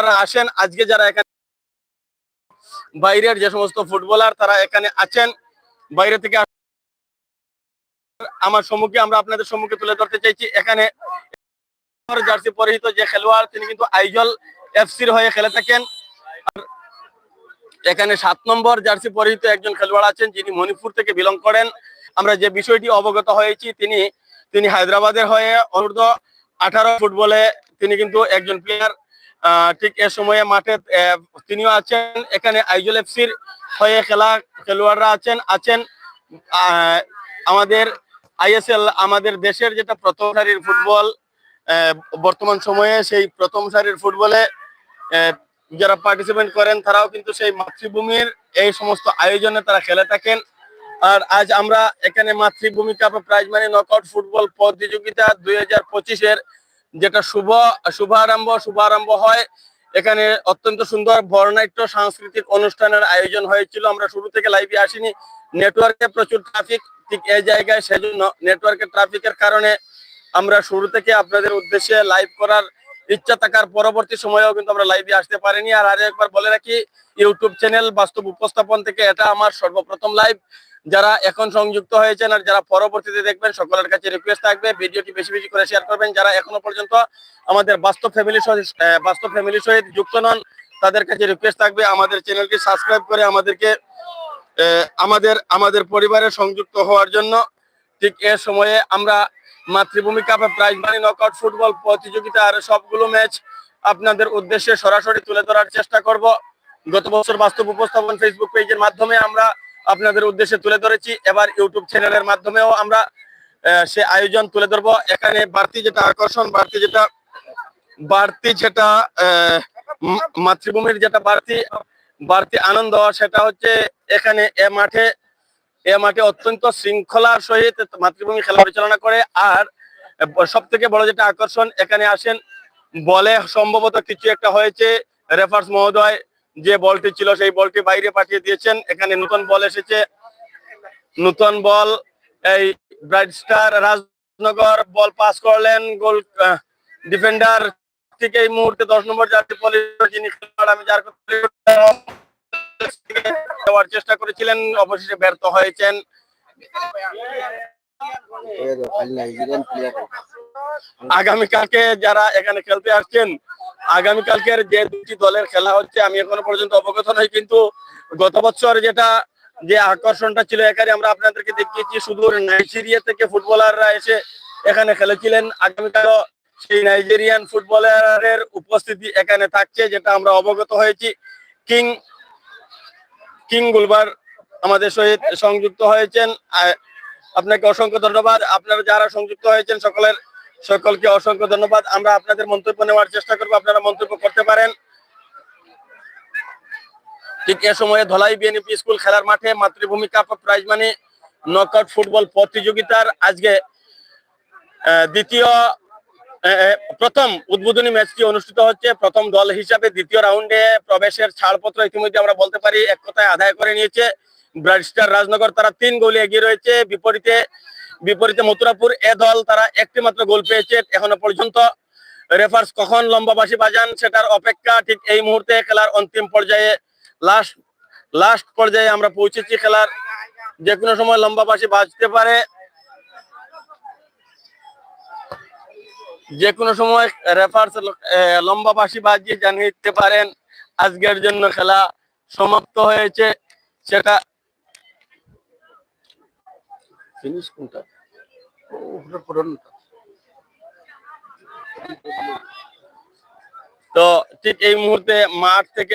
ফুটবলাররা আসেন, আজকে যারা এখানে বাইরের যে সমস্ত ফুটবলার তারা এখানে আছেন, বাইরে থেকে আমার সম্মুখে, আমরা আপনাদের সম্মুখে তুলে ধরতে চাইছি, এখানে জার্সি পরিহিত যে খেলোয়াড়, তিনি কিন্তু আইজল এফসির হয়ে খেলে থাকেন। এখানে সাত নম্বর জার্সি পরিহিত একজন খেলোয়াড় আছেন, যিনি মণিপুর থেকে বিলং করেন। আমরা যে বিষয়টি অবগত হয়েছি, তিনি তিনি হায়দ্রাবাদের হয়ে অনূর্ধ্ব আঠারো ফুটবলে তিনি কিন্তু একজন প্লেয়ার ঠিক এ সময়ে মাঠে তিনিও আছেন। এখানে আইজল এফসির হয়ে খেলা, খেলোয়াড়রা আছেন আছেন আমাদের আইএসএল, আমাদের দেশের যেটা প্রথম সারির ফুটবল বর্তমান সময়ে সেই প্রথম সারির ফুটবলে যারা পার্টিসিপেন্ট করেন, তারাও কিন্তু সেই মাতৃভূমির এই সমস্ত আয়োজনে তারা খেলে থাকেন। আর আজ আমরা এখানে Matribhumi cup prize money knockout football প্রতিযোগিতা দুই হাজার পঁচিশের যেটা শুভ, শুভারম্ভ শুভারম্ভ হয়। এখানে অত্যন্ত সুন্দর বর্ণাঢ্য সাংস্কৃতিক অনুষ্ঠানের আয়োজন হয়েছিল। আমরা শুরু থেকে লাইভে আসিনি। নেটওয়ার্কে প্রচুর ট্রাফিক ঠিক এই জায়গায় সেজন্য নেটওয়ার্কের ট্রাফিকের কারণে আমরা শুরু থেকে আপনাদের উদ্দেশ্যে লাইভ করার ইচ্ছা থাকার পরবর্তী সময়েও কিন্তু আমরা লাইভে আসতে পারিনি। আর আরও একবার বলে রাখি, ইউটিউব চ্যানেল বাস্তব উপস্থাপন থেকে এটা আমার সর্বপ্রথম লাইভ যারা এখন সংযুক্ত হয়েছেন আর যারা পরবর্তীতে দেখবেন, সকলের কাছে রিকোয়েস্ট থাকবে। ভিডিওটি বেশি বেশি করে শেয়ার করবেন। যারা এখনও পর্যন্ত আমাদের বাস্তব ফ্যামিলি বাস্তব ফ্যামিলির সহিত যুক্ত নন, তাদের কাছে রিকোয়েস্ট থাকবে। আমাদের চ্যানেলটি সাবস্ক্রাইব করে আমাদেরকে আমাদের আমাদের পরিবারে সংযুক্ত হওয়ার জন্য। ঠিক এ সময়ে আমরা মাতৃভূমি কাপে প্রাইজ মানি নকআউট ফুটবল প্রতিযোগিতা প্রতিযোগিতার সবগুলো ম্যাচ আপনাদের উদ্দেশ্যে সরাসরি তুলে ধরার চেষ্টা করব। গত বছর বাস্তব উপস্থাপন ফেসবুক পেজের মাধ্যমে আমরা আপনাদের উদ্দেশ্যে তুলে ধরেছি। এবার ইউটিউব চ্যানেলের মাধ্যমেও আমরা সে আয়োজন তুলে ধরবো। এখানে বাড়তি যেটা আকর্ষণ, বাড়তি যেটা বাড়তি যেটা মাতৃভূমির যেটা বাড়তি বাড়তি আনন্দ, সেটা হচ্ছে এখানে এ মাঠে এ মাঠে অত্যন্ত শৃঙ্খলার সহিত মাতৃভূমি খেলা পরিচালনা করে। আর সব থেকে বড় যেটা আকর্ষণ, এখানে আসেন, বলে সম্ভবত কিছু একটা হয়েছে, রেফার্স মহোদয় যে বলটি ছিল সেই বলটি বাইরে পাঠিয়ে দিয়েছেন। এখানে নতুন বল এসেছে। নতুন বল এই bright star Rajnagar ball pass করলেন গোল ডিফেন্ডার। ঠিক এই মুহূর্তে দশ নম্বর জাতীয় যিনি খেলোয়াড় আমি যার দেওয়ার চেষ্টা করেছিলেন অবশেষে ব্যর্থ হয়েছেন। আগামীকালকে যারা এখানে খেলতে আসছেন আগামীকালকের যে দুটি দলের খেলা হচ্ছে, আমি এখনও পর্যন্ত অবগত নই, কিন্তু গত বছর যেটা, যে আকর্ষণটা ছিল এখানে আমরা আপনাদেরকে দেখিয়েছি সুদূর নাইজেরিয়া থেকে ফুটবলাররা এসে এখানে খেলেছিলেন। আগামীকালও সেই নাইজেরিয়ান ফুটবলারের উপস্থিতি এখানে থাকছে, যেটা আমরা অবগত হয়েছি। কিং কিং গুলবার আমাদের সহিত সংযুক্ত হয়েছেন। আপনাকে অসংখ্য ধন্যবাদ। আপনারা যারা সংযুক্ত হয়েছেন, সকলের সকলকে অসংখ্য ধন্যবাদ। আমরা আপনাদের মন্তব্য নেওয়ার চেষ্টা করব। আপনারা মন্তব্য করতে পারেন। ঠিক এ সময়ে ধলাই বিএনপি স্কুল খেলার মাঠে Matribhumi cup prize money knockout football প্রতিযোগিতার আজকে দ্বিতীয় প্রথম উদ্বোধনী ম্যাচটি অনুষ্ঠিত হচ্ছে। প্রথম দল হিসাবে দ্বিতীয় রাউন্ডে প্রবেশের ছাড়পত্র ইতিমধ্যে আমরা বলতে পারি এক কথায় আদায় করে নিয়েছে। ব্রাইট স্টার রাজনগর তারা তিন গোলে এগিয়ে রয়েছে। বিপরীতে বিপরীতে মথুরাপুর এ দল তারা একটি মাত্র গোল পেয়েছে। এখনও পর্যন্ত রেফার্স কখন লম্বা বাসি বাজান সেটার অপেক্ষা ঠিক এই মুহূর্তে খেলার অন্তিম পর্যায়ে লাস্ট লাস্ট পর্যায়ে আমরা পৌঁছেছি খেলার। যে কোনো সময় লম্বা বাসি বাজতে পারে। যে কোনো সময় রেফার্স লম্বা বাসি বাজিয়ে জানিয়ে দিতে পারেন, আজকের জন্য খেলা সমাপ্ত হয়েছে। সেটা ফিনিশ কোনটা? ওটা পুরনোটা। তো ঠিক এই মুহূর্তে মাঠ থেকে